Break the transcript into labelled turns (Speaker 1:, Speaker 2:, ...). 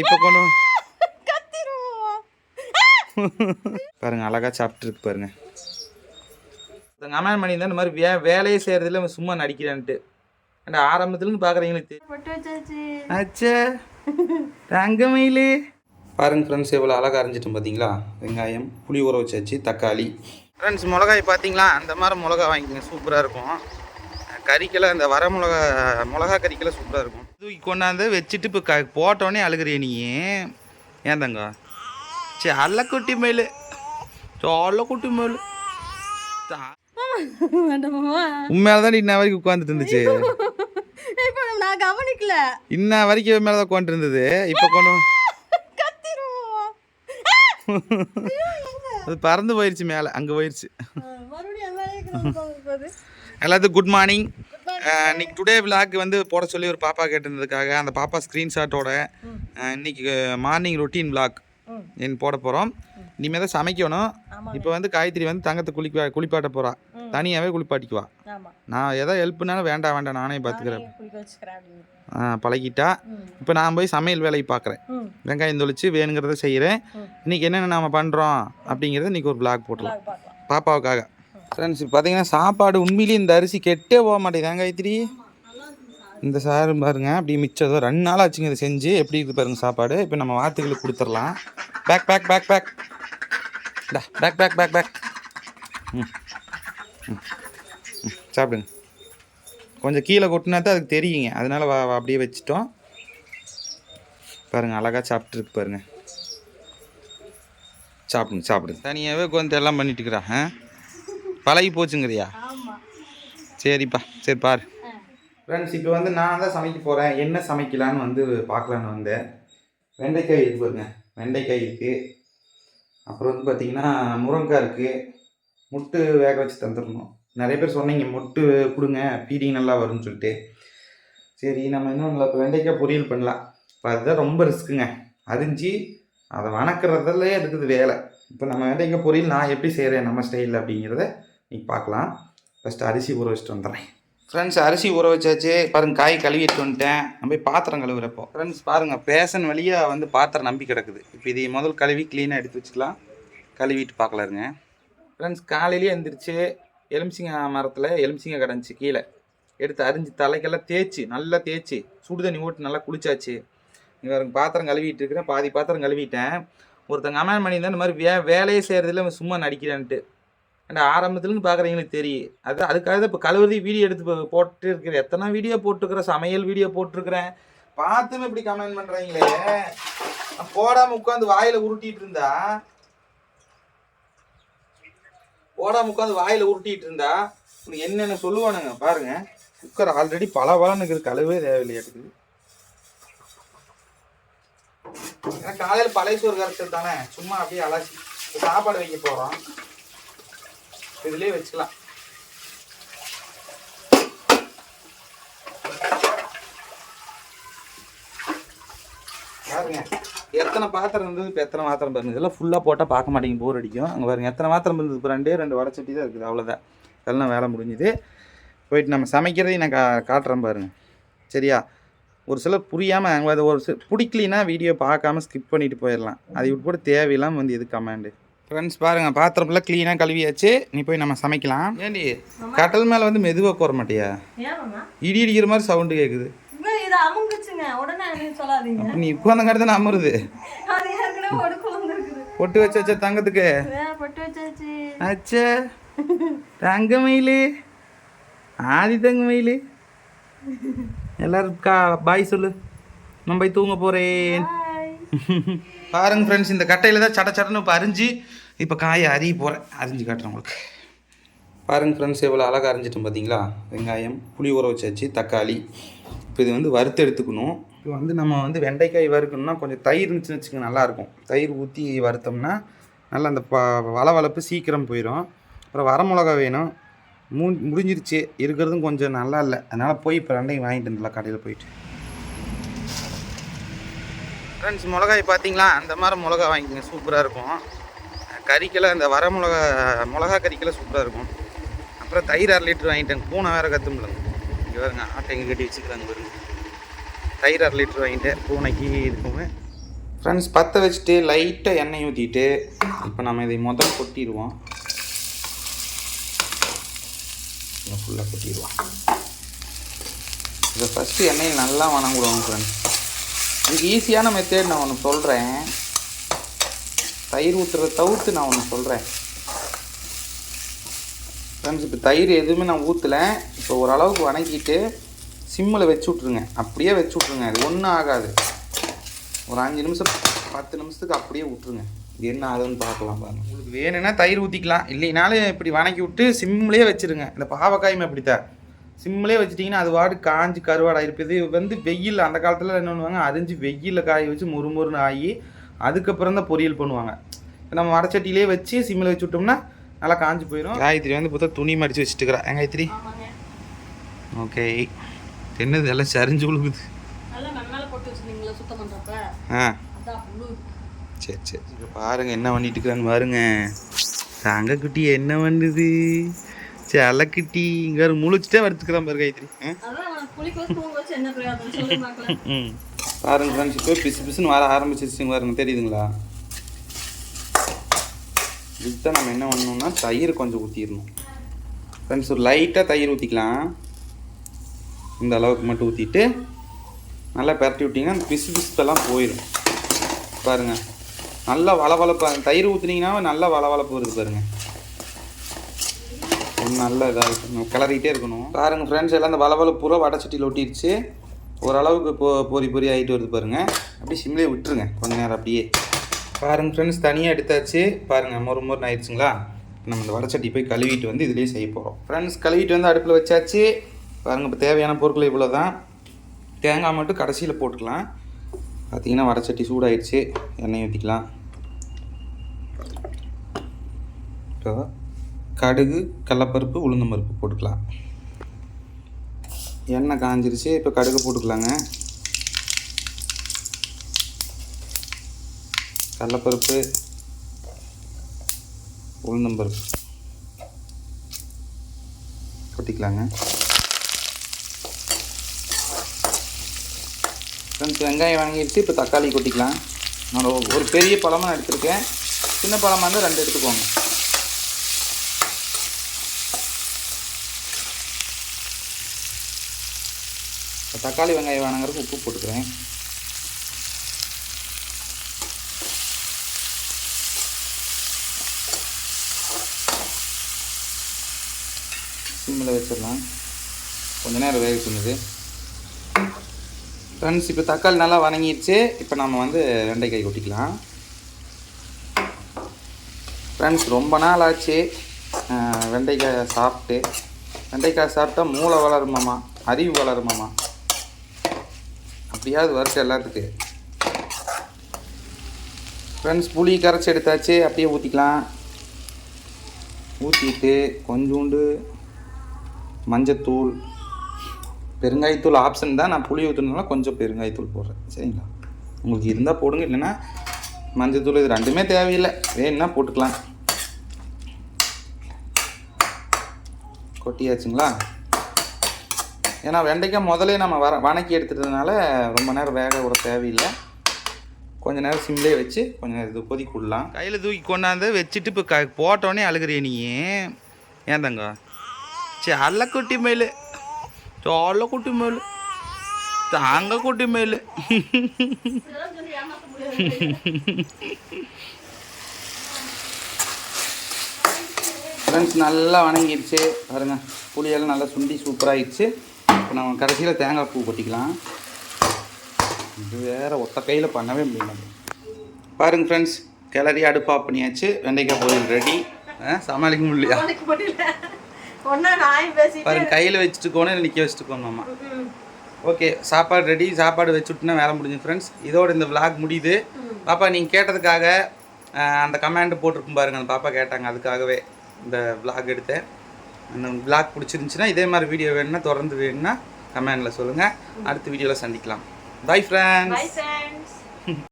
Speaker 1: இப்போ கொண்டு பாருங்க அழகா சாப்பிட்டு இருக்கு பாருங்க கமெண்ட் பண்ணியிருந்தா இந்த மாதிரி வே வேலையை செய்யறதுல இவன் சும்மா நடிக்கிறான்ட்டு. அந்த ஆரம்பத்துலேருந்து பார்க்குறீங்களுக்கு அச்சே தங்கமயிலு. பாருங்க ஃப்ரெண்ட்ஸ் எவ்வளோ அழகாக அரைஞ்சிட்டோம் பார்த்தீங்களா வெங்காயம் புளி ஊற வச்சாச்சு தக்காளி. ஃப்ரெண்ட்ஸ் மிளகாய் பார்த்தீங்களா அந்த மாதிரி மிளகா வாங்கிக்கோங்க. சூப்பராக இருக்கும். கறிக்கெல்லாம் இந்த வர மிளகா மிளகா கறிக்கெல்லாம் சூப்பராக இருக்கும். தூக்கி கொண்டாந்து வச்சுட்டு இப்போ க போட்டோடனே அழுகிறிய நீ? ஏன் தங்க? சரி அல்ல குட்டி மயில் சொல்ல குட்டி மயில்
Speaker 2: வேண்டாமா
Speaker 1: உண்மையால தான் இன்ன வரைக்கும் உட்காந்துட்டு இருந்துச்சு.
Speaker 2: இப்போ நான் கவனிக்கல.
Speaker 1: இன்ன வரைக்கும் மேலே தான் உட்காந்துட்டு இருந்தது. இப்போ கொண்டு அது பறந்து போயிடுச்சு மேலே. அங்கே
Speaker 2: போகுது.
Speaker 1: எல்லாத்துக்கும் குட் மார்னிங் இன்னைக்கு டுடே விலாக் வந்து போட சொல்லி ஒரு பாப்பா கேட்டிருந்ததுக்காக அந்த பாப்பா ஸ்க்ரீன்ஷாட்டோட இன்னைக்கு மார்னிங் ரொட்டீன் விலாக்
Speaker 2: ம்.
Speaker 1: என் போட போகிறோம் இனிமேல் தான் சமைக்கணும். இப்போ வந்து காயத்ரி வந்து தங்கத்தை குளிப்பா குளிப்பாட்ட போகிறா. தனியாகவே குளிப்பாட்டிக்குவா. நான் எதோ ஹெல்ப்னாலும் வேண்டாம் வேண்டாம் நானே பார்த்துக்கிறேன் பழகிட்டா. இப்போ நான் போய் சமையல் வேலையை பார்க்குறேன் வெங்காயம் தொளிச்சு வேணுங்கிறத செய்கிறேன். இன்றைக்கி என்னென்ன நாம பண்ணுறோம் அப்படிங்கிறத இன்றைக்கி ஒரு
Speaker 2: vlog பார்க்கலாம்.
Speaker 1: பாப்பாவுக்காக. ஃப்ரெண்ட்ஸ் பார்த்தீங்கன்னா சாப்பாடு உண்மையிலேயே இந்த அரிசி கெட்டே போக மாட்டேங்குது. காயத்ரி? இந்த சாரு பாருங்க அப்படி மிச்சம் ரெண்டு நாள் ஆச்சுங்க இதை செஞ்சு. எப்படி இருக்குது பாருங்க சாப்பாடு? இப்போ நம்ம வாத்துகளுக்கு கொடுத்துடலாம். பேக் பேக் பேக் பேக் டா பேக் பேக் பேக் பேக் ம் ம் சாப்பிடுங்க. கொஞ்சம் கீழே கொட்டினா தான் அதுக்கு தெரியுங்க. அதனால் வா வா, அப்படியே வச்சுட்டோம். பாருங்கள் அழகாக சாப்பிட்ருக்கு பாருங்கள் சாப்பிடுங்க சாப்பிடுங்க. தனியாகவே உட்காந்து எல்லாம் பண்ணிட்டுருக்குறா ஆ? பழகி போச்சுங்கிறியா?
Speaker 2: ஆமா.
Speaker 1: சரிப்பா சரி பாரு. ஃப்ரெண்ட்ஸ் இப்போ வந்து நான் தான் சமைக்க போகிறேன் என்ன சமைக்கலான்னு வந்து பார்க்கலான்னு வந்தேன். வெண்டைக்காய் இருக்கு பாருங்க. வெண்டைக்காய் இருக்குது அப்புறம் வந்து பார்த்தீங்கன்னா முருங்கைக்காய் இருக்குது முட்டு வேக வச்சு தந்துடணும். நிறைய பேர் சொன்னீங்க முட்டு கொடுங்க ஃபீடிங் நல்லா வரும்னு சொல்லிட்டு. சரி நம்ம இன்னும் இப்போ வெண்டைக்காய் பொரியல் பண்ணலாம். இப்போ அதுதான் ரொம்ப ரிஸ்க்குங்க. அரிஞ்சு அதை வணக்கிறதுலே இருக்குது வேலை. இப்போ நம்ம வெண்டைக்காய் பொரியல் நான் எப்படி செய்கிறேன் நம்ம ஸ்டைலில் அப்படிங்கிறத நீ பார்க்கலாம். ஃபஸ்ட்டு அரிசி ஊற வச்சுட்டு வந்துடுறேன். ஃப்ரெண்ட்ஸ் அரிசி ஊற வச்சாச்சு. பாருங்க காய் கழுவிட்டு வந்துட்டேன். நம்ம போய் பாத்திரம் கழுவுறப்போ ஃப்ரெண்ட்ஸ் பாருங்க பேசன் வழியாக வந்து பாத்திரம் நம்பி கிடக்குது. இப்போ இதை முதல் கழுவி க்ளீனாக எடுத்து வச்சுக்கலாம். கழுவிட்டு பார்க்கலாருங்க ஃப்ரெண்ட்ஸ் காலையிலேயே எழுந்திரிச்சு எலுமிச்சிங்க மரத்தில் எலுமிச்சிங்க கிடந்துச்சு கீழே. எடுத்து அரிஞ்சு தலைக்கெல்லாம் தேய்ச்சி நல்லா தேய்ச்சி சுடு தண்ணி ஓட்டு நல்லா குளிச்சாச்சு. இங்கே பாருங்க பாத்திரம் கழுவிட்டு இருக்கிறேன். பாதி பாத்திரம் கழுவிட்டேன். ஒருத்தங்க கமெண்ட் பண்ணியிருந்தா இந்த மாதிரி வே வேலையை செய்கிறதுல சும்மா நடிக்கிறான்ட்டு அண்ட் ஆரம்பத்துலன்னு பார்க்குறீங்களுக்கு தெரியும். அது அதுக்காக தான் இப்போ கழுவுறதி வீடியோ எடுத்து போட்டு இருக்கிறேன் எத்தனை வீடியோ போட்டிருக்கிறேன்? சமையல் வீடியோ போட்டிருக்கிறேன். பார்த்துமே இப்படி கமெண்ட் பண்ணுறீங்களே போடாமல் உட்காந்து வாயில் உருட்டிட்டு இருந்தா? போடாமல் உட்காந்து வாயில் உருட்டிட்டு இருந்தா? உனக்கு என்னென்ன சொல்லுவானுங்க? பாருங்க. குக்கர் ஆல்ரெடி பல பலன்னு இருக்குது. கழுவே தேவையில்லையாட்டுக்குது ஏன்னா காலையில் பழைய சோறு கரைச்சல் தானே. சும்மா அப்படியே அலசி சாப்பாடு வைக்க போகிறோம் இதுலேயே வச்சுக்கலாம். பாருங்க எத்தனை பாத்திரம் இருந்தது? இப்போ எத்தனை பாத்திரம் பாருங்க. இதெல்லாம் ஃபுல்லாக போட்டால் பார்க்க மாட்டேங்க போர் அடிக்கும். அங்கே பாருங்க எத்தனை பாத்திரம் இருந்தது? இப்போ ரெண்டே ரெண்டு வடச்சட்டி தான் இருக்குது அவ்வளோதான் இதெல்லாம் வேலை முடிஞ்சுது. போயிட்டு நம்ம சமைக்கிறதையும் நான் கா காட்டுறேன் பாருங்கள் சரியா? ஒரு சிலர் புரியாமல் அங்கே அது ஒரு சில பிடிக்கலினா வீடியோ பார்க்காம ஸ்கிப் பண்ணிட்டு போயிடலாம். அது இப்படி கூட தேவையில்லாமல் வந்து எது கமாண்டு ஃப்ரெண்ட்ஸ் பாருங்கள் பாத்திரம்லாம் க்ளீனாக கழுவியாச்சு. நீ போய் நம்ம சமைக்கலாம். ஏண்டி? கட்டல் மேலே வந்து மெதுவாக கோர மாட்டியா? இடி இடிக்கிற மாதிரி சவுண்டு கேட்குது
Speaker 2: இப்போ இது அமுங்குச்சுங்க. உடனே எனக்கு சொல்லாதீங்க.
Speaker 1: அப்போ நீ உட்காந்த தானே அமருது பொட்டு வச்சு வச்ச தங்கத்துக்கு?
Speaker 2: வச்சாச்சு.
Speaker 1: அச்சே. தங்க மயிலு ஆதி தங்க மயிலு எல்லாரும் கா பாய் சொல்லு. நான் போய் தூங்க போகிறேன். பாருங்க ஃப்ரெண்ட்ஸ் இந்த கட்டையில் தான் சட சடன்னு இப்போ அரிஞ்சு இப்போ காயை அரிய போகிறேன் அரிஞ்சு காட்டுறேன் உங்களுக்கு. பாருங்க ஃப்ரெண்ட்ஸ் எவ்வளோ அழகாக அரிஞ்சிட்டோம் பார்த்தீங்களா வெங்காயம் புளி ஊற வச்சாச்சு தக்காளி. இப்போ இது வந்து வறுத்து எடுத்துக்கணும். இப்போ வந்து நம்ம வந்து வெண்டைக்காய் வறுக்கணும்னா கொஞ்சம் தயிர் இருந்துச்சுன்னு வச்சுக்கோங்க நல்லாயிருக்கும். தயிர் ஊற்றி வறுத்தோம்னா நல்லா அந்த ப வளவளப்பு சீக்கிரம் போயிடும் அப்புறம் வரமிளகா வேணும். மூ முடிஞ்சிருச்சு. இருக்கிறதும் கொஞ்சம் நல்லா இல்லை. அதனால் போய் இப்போ ரெண்டையும் வாங்கிட்டு வந்துடலாம் கடையில் போயிட்டு. ஃப்ரெண்ட்ஸ் மிளகாய் பார்த்தீங்களா? அந்த மாதிரி மிளகா வாங்கிக்கோங்க. சூப்பராக இருக்கும். கறிக்கெல்லாம் இந்த வர மிளகா மிளகா கறிக்கெல்லாம் சூப்பராக இருக்கும். அப்புறம் தயிர் அரை லிட்டர் வாங்கிட்டேன் பூனை வேறு கற்றுமில்லங்க இங்கே பாருங்க ஆட்டை எங்கே கட்டி வச்சுக்கிறாங்க பாருங்க. தயிர் அரை லிட்டர் வாங்கிட்டேன் பூனைக்கு இதுக்குமே ஃப்ரெண்ட்ஸ் பற்ற வச்சுட்டு லைட்டாக எண்ணெய் ஊற்றிட்டு இப்போ நம்ம இதை முதல்ல கொட்டிடுவோம். ஃபுல்லாக கொட்டிடுவோம். இதை ஃபஸ்ட்டு எண்ணெயில் நல்லா வணங்கிடுவோம் ஃப்ரெண்ட்ஸ் இது ஈஸியான மெத்தேட் நான் ஒன்று சொல்கிறேன் தயிர் ஊற்றுறத தவிர்த்து நான் ஒன்று சொல்கிறேன் ஃப்ரெண்ட்ஸ் இப்போ தயிர் எதுவுமே நான் ஊற்றலை இப்போ ஓரளவுக்கு வணக்கிட்டு சிம்மில் வச்சு விட்ருங்க அப்படியே வச்சு விட்ருங்க அது ஒன்றும் ஆகாது. ஒரு அஞ்சு நிமிஷம் பத்து நிமிஷத்துக்கு அப்படியே விட்ருங்க இது என்ன ஆகுதுன்னு பார்க்கலாம் பாருங்க. உங்களுக்கு வேணும்னா தயிர் ஊற்றிக்கலாம் இல்லைனாலும் இப்படி வணக்கி விட்டு சிம்லேயே வச்சுருங்க. இந்த பாவக்காயுமே அப்படித்தான். சிம்லேயே வச்சிட்டிங்கன்னா அது வாடு காஞ்சி கருவாடாக இருப்பது இது வந்து வெயில் அந்த காலத்தில் என்ன பண்ணுவாங்க? அரிஞ்சு வெயிலில் காய வச்சு முறுமுறுன்னு ஆகி அதுக்கப்புறம் தான் பொரியல் பண்ணுவாங்க. இப்ப நம்ம வடச்சட்டியிலே வச்சு சிம்மில் வச்சு விட்டோம்னா நல்லா காஞ்சி போயிடும் காயத்ரி வந்து பார்த்தா துணி மடித்து வச்சுட்டு இருக்கிறா ஏன் காயத்ரி? ஓகே. என்னது? எல்லாம் சரிஞ்சு விழுகுது.
Speaker 2: நல்லா மேல போட்டு வச்சிருந்தீங்களா சுத்தம் பண்றப்ப?
Speaker 1: ஆ. சரி சரி. பாருங்க என்ன பண்ணிட்டு இருக்கிறான்னு பாருங்க. தங்கக்குட்டி என்ன பண்ணுது? செல்லக்குட்டி இங்கே முழிச்சிட்டே வறுத்துக்கிறான் பாரு காயத்ரி. பாருங்க ஃப்ரெண்ட்ஸ் இப்போ பிசு பிசுன்னு வர ஆரம்பிச்சிருச்சுங்க பாருங்க தெரியுதுங்களா? இதுதான் நம்ம என்ன பண்ணணும்னா தயிர் கொஞ்சம் ஊற்றிடணும் ஃப்ரெண்ட்ஸ் ஒரு லைட்டாக தயிர் ஊற்றிக்கலாம் இந்த அளவுக்கு மட்டும் ஊற்றிட்டு நல்லா பரட்டி விட்டிங்கன்னா அந்த பிசு பிசுப்பெல்லாம் போயிடும். பாருங்க. நல்லா வளவளப்பு அந்த தயிர் ஊற்றுனீங்கன்னா நல்லா வளவளப்பு வருது பாருங்க. இன்னும் நல்லா இதாக இருக்கணும். கிளறிட்டே இருக்கணும். பாருங்கள் ஃப்ரெண்ட்ஸ் எல்லாம் அந்த வளவள பூரா வடச்சட்டியில் ஒட்டிடுச்சு ஓரளவுக்கு போ பொரி பொரி ஆகிட்டு வருது பாருங்கள் அப்படியே சிம்லேயே விட்டுருங்க. கொஞ்ச நேரம் அப்படியே. பாருங்கள் ஃப்ரெண்ட்ஸ் தனியாக எடுத்தாச்சு. பாருங்கள் மொறு மொறுன்னு ஆயிடுச்சுங்களா? நம்ம இந்த வடச்சட்டி போய் கழுவிட்டு வந்து இதுலேயே செய்ய போகிறோம் ஃப்ரெண்ட்ஸ் கழுவிட்டு வந்து அடுப்பில் வச்சாச்சு. பாருங்க இப்போ தேவையான பொருட்கள் இவ்வளோ தான் தேங்காய் மட்டும் கடைசியில் போட்டுக்கலாம். பார்த்தீங்கன்னா வடச்சட்டி சூடாயிடுச்சு. எண்ணெய் ஊற்றிக்கலாம் இப்போ கடுகு கடலப்பருப்பு உளுந்தம்பருப்பு போட்டுக்கலாம். எண்ணெய் காஞ்சிருச்சு இப்போ கடுகு போட்டுக்கலாங்க. கடலப்பருப்பு உளுந்தம்பருப்பு கொட்டிக்கலாங்க. ஃப்ரெண்ட்ஸ் வெங்காயம் வாங்கிடுச்சு இப்போ தக்காளி கொட்டிக்கலாம். நான் ஒரு- ஒரு பெரிய பழமாக நான் எடுத்திருக்கேன். சின்ன பழமாக இருந்தால் ரெண்டு எடுத்துக்கோங்க. இப்போ தக்காளி வெங்காயம் வேணுங்கிறதுக்கு உப்பு போட்டுக்கிறேன். சிம்மில் வச்சிடலாம். கொஞ்ச நேரம் வேக சொன்னது. ஃப்ரெண்ட்ஸ் இப்போ தக்காளி நல்லா வணங்கிடுச்சு இப்போ நம்ம வந்து வெண்டைக்காய் கொட்டிக்கலாம். ஃப்ரெண்ட்ஸ் ரொம்ப நாள் ஆச்சு. வெண்டைக்காய் சாப்பிட்டு. வெண்டைக்காய் சாப்பிட்டா மூளை வளருமாம்மா. அறிவு வளருமாம்மா. அப்படியாவது வருஷம் எல்லாத்துக்கு. ஃப்ரெண்ட்ஸ் புளி கரைச்சி எடுத்தாச்சு. அப்படியே ஊற்றிக்கலாம் ஊற்றிட்டு கொஞ்சோண்டு மஞ்சத்தூள் பெருங்காயத்தூள் ஆப்ஷன் தான் நான் புளி ஊற்றுனால கொஞ்சம் பெருங்காயத்தூள் போடுறேன். சரிங்களா? உங்களுக்கு இருந்தால் போடுங்க இல்லைன்னா மஞ்சத்தூள் இது ரெண்டுமே தேவையில்லை. வேணும்னா போட்டுக்கலாம். கொட்டியாச்சுங்களா? ஏன்னா வெண்டைக்காய் முதலே நம்ம வர வணக்கி எடுத்துட்டதுனால ரொம்ப நேரம் வேக கூட தேவையில்லை. கொஞ்சம் நேரம் சிம்லேயே வச்சு கொஞ்சம் நேரம் இது கொதிக்க விடலாம். கையில் தூக்கி கொண்டாந்து வச்சுட்டு இப்போ க போட்டோன்னே அழுகிறிய நீ. ஏன் தங்க? சரி அல்ல குட்டி மயில் சொல்ல குட்டி
Speaker 2: மயில் தாங்க குட்டி மயில்
Speaker 1: ஃப்ரெண்ட்ஸ் நல்லா வணங்கிடுச்சு பாருங்க புளியெல்லாம் நல்லா சுண்டி சூப்பராகிடுச்சு இப்போ நம்ம கடைசியில் தேங்காய் பூ கொட்டிக்கலாம். இது வேற ஒத்த கையில் பண்ணவே முடியல. பாருங்க ஃப்ரெண்ட்ஸ் கிளறி அடுப்பு ஆஃப் பண்ணியாச்சு. வெண்டைக்காய் பொரியல் ரெடி சமாளிக்க முடியலையா பாருங்க கையில் வச்சுட்டு போனேன் இல்லை நிற்க வச்சுட்டு போனோம்மா
Speaker 2: ம்.
Speaker 1: ஓகே சாப்பாடு ரெடி சாப்பாடு வச்சுட்டுனா வேலை முடிஞ்சு ஃப்ரெண்ட்ஸ் இதோட இந்த vlog முடியுது. பாப்பா நீங்கள் கேட்டதுக்காக அந்த கமெண்ட் போட்டிருக்கும் பாருங்க அந்த பாப்பா கேட்டாங்க அதுக்காகவே. இந்த விளாக் எடுத்தேன். அந்த விளாக் பிடிச்சிருந்துச்சுன்னா இதே மாதிரி வீடியோ வேணும்னா தொடர்ந்து வேணும்னா கமெண்டில் சொல்லுங்கள் அடுத்த வீடியோவில் சந்திக்கலாம். Bye friends